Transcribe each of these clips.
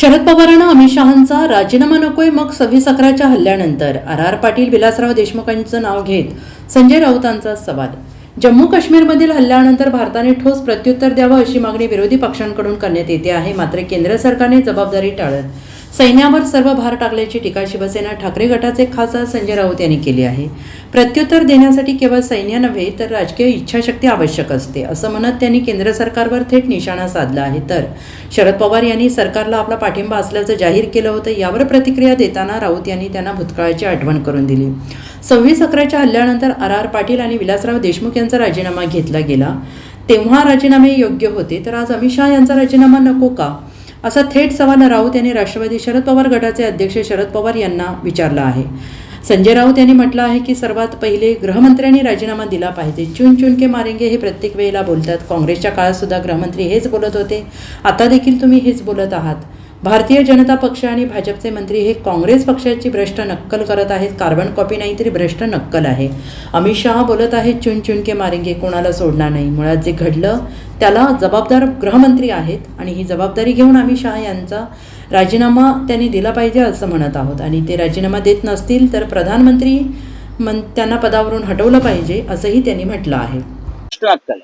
शरद पवारांना अमित शहांचा राजीनामा नकोय मग सव्वीस अकराच्या हल्ल्यानंतर. आर आर पाटील विलासराव देशमुखांचं नाव घेत संजय राऊतांचा सवाल. जम्मू काश्मीरमधील हल्ल्यानंतर भारताने ठोस प्रत्युत्तर द्यावं अशी मागणी विरोधी पक्षांकडून करण्यात येते आहे. मात्र केंद्र सरकारने जबाबदारी टाळत सैन्यावर सर्व भार टाकल्याची टीका शिवसेना ठाकरे गटाचे खासदार संजय राऊत यांनी केली आहे. प्रत्युत्तर देण्यासाठी केवळ सैन्य नव्हे तर राजकीय इच्छाशक्ती आवश्यक असते असं म्हणत त्यांनी केंद्र सरकारवर थेट निशाणा साधला आहे. तर शरद पवार यांनी सरकारला आपला पाठिंबा असल्याचं जाहीर केलं होतं यावर प्रतिक्रिया देताना राऊत यांनी त्यांना भूतकाळाची आठवण करून दिली. सव्वीस अकराच्या हल्ल्यानंतर आर आर पाटील आणि विलासराव देशमुख यांचा राजीनामा घेतला गेला. तेव्हा राजीनामे योग्य होते तर आज अमित शहा यांचा राजीनामा नको का? असा थेट सवाल राऊत यांनी राष्ट्रवादी शरद पवार गटाचे अध्यक्ष शरद पवार यांना विचारला आहे. संजय राऊत यांनी म्हटलं आहे की सर्वात पहिले गृहमंत्र्यांनी राजीनामा दिला पाहिजे. चुन चुन के मारेंगे हे प्रत्येक वेळेला बोलतात. काँग्रेसच्या काळात सुद्धा गृहमंत्री हेच बोलत होते. आता देखील तुम्ही हेच बोलत आहात. भारतीय जनता पक्ष आणि भाजपचे मंत्री हे काँग्रेस पक्षाची भ्रष्ट नक्कल करत आहेत. कार्बन कॉपी नाही तरी भ्रष्ट नक्कल आहे. अमित शहा बोलत आहेत चुन चुन के मारेंगे कोणाला सोडणार नाही. मुळात जे घडलं त्याला जबाबदार गृहमंत्री आहेत आणि ही जबाबदारी घेऊन अमित शहा यांचा राजीनामा त्यांनी दिला पाहिजे असं म्हणत आहोत. आणि ते राजीनामा देत नसतील तर प्रधानमंत्री मन त्यांना पदावरून हटवलं पाहिजे असंही त्यांनी म्हटलं आहे. आहे.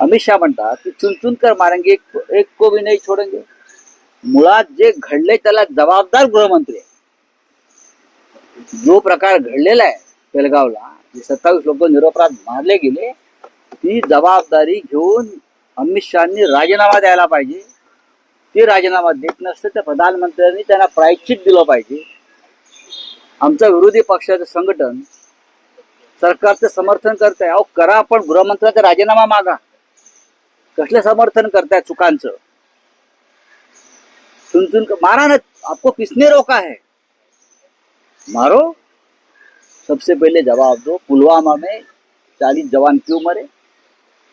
अमित शहा म्हणतात की चुनचुनकर मारेंगे एक एक को भी नाही छोडेंगे. मुळात जे घडले त्याला जबाबदार गृहमंत्री आहे जो प्रकार घडलेला आहे बेलगावला जे सत्तावीस लोक निरपराध मारले गेले ती जबाबदारी घेऊन अमित शहानी राजीनामा द्यायला पाहिजे. ते राजीनामा देत नसते तर प्रधानमंत्र्यांनी त्यांना प्रायश्चित दिलं पाहिजे. आमचं विरोधी पक्षाचं संघटन सरकारचं समर्थन करताय. अहो करा आपण गृहमंत्र्यांचा राजीनामा मागा. कसलं समर्थन करताय चुकांचं? सुन सुन मारा ना आपको किसने रोका है? मारो. सबसे पहले जवाब दो पुलवामा में चालीस जवान क्यों मरे?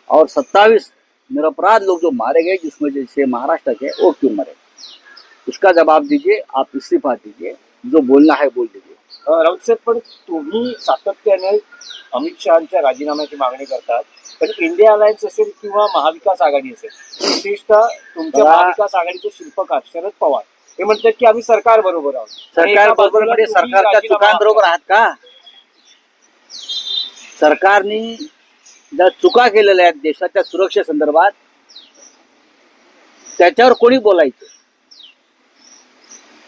और सत्तावीस निरपराध लोग जो मारे गए जिसमें जैसे महाराष्ट्र के वो क्यों मरे? उसका जवाब दीजिए आप इस्तीफा दीजिए जो बोलना है बोल दीजिए। राहुल राऊत साहेब पण तुम्ही सातत्याने अमित शहाच्या राजीनाम्याची मागणी करतात. पण इंडिया अलायन्स असेल किंवा महाविकास आघाडी असेल विशेषतः तुमच्या मला- महाविकास आघाडीचे शिल्पकार शरद पवार हे म्हणतात की आम्ही सरकार बरोबर आहोत. आणि एका सरकार बरोबर म्हणजे तुम्ही सरकारच्या राजीनामा- चुकांबरोबर आहात का? सरकारने ज्या चुका केलेल्या आहेत देशाच्या सुरक्षेसंदर्भात त्याच्यावर कोणी बोलायचं?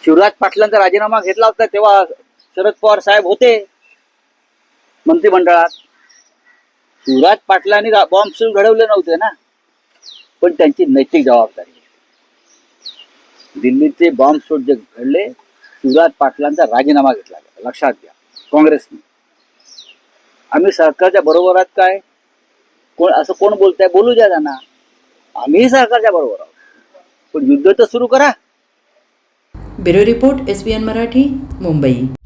शिवराज पाटलांचा राजीनामा घेतला होता तेव्हा शरद पवार साहेब होते मंत्रिमंडळात. शिवराज पाटलांनी बॉम्ब सुरू घडवले नव्हते ना. पण त्यांची नैतिक जबाबदारी दिल्लीचे बॉम्ब बॉम्बस्फोट जे घडले शिवराज पाटलांचा राजीनामा घेतला गेला. लक्षात घ्या. काँग्रेसने. आम्ही सरकारच्या बरोबर आहात काय? कोण असं कोण बोलताय? बोलू द्या त्यांना. आम्ही सरकारच्या बरोबर आहोत. पण युद्ध तर सुरू करा. Bureau report S B N Marathi Mumbai.